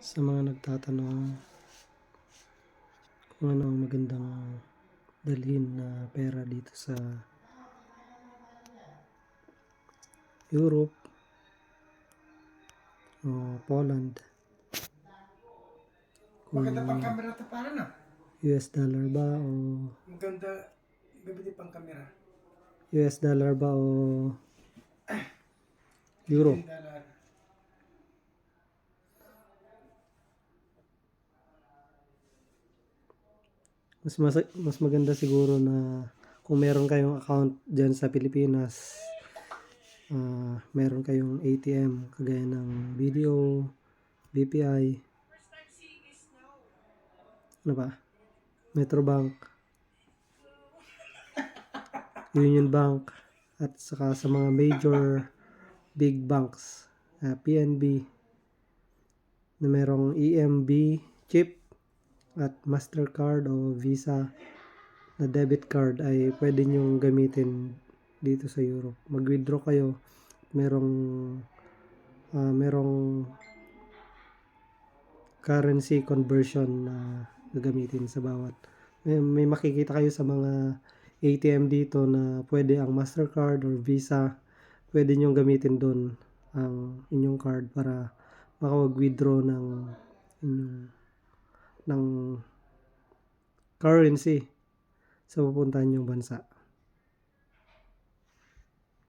Sa mga nagtatanong kung ano ang magandang dalhin na pera dito sa Europe o Poland. Kung Maganda pang camera to para na. US dollar ba o Maganda. Gabiti pang camera. US dollar ba o Euro? $10 dollar. Mas, mas, mas maganda siguro na kung meron kayong account dyan sa Pilipinas, ah meron kayong ATM kagaya ng video, BPI, ano ba? Metrobank, Union Bank, at saka sa mga major big banks, ah, PNB, na merong EMB chip, at Mastercard o Visa na debit card ay pwede nyong gamitin dito sa Europe. Mag-withdraw kayo, merong ah, merong currency conversion na gagamitin sa bawat. May, may makikita kayo sa mga ATM dito na pwede ang Mastercard or Visa, pwede nyong gamitin doon ang inyong card para makawag-withdraw ng inyong ng currency sa pupuntahan yung bansa.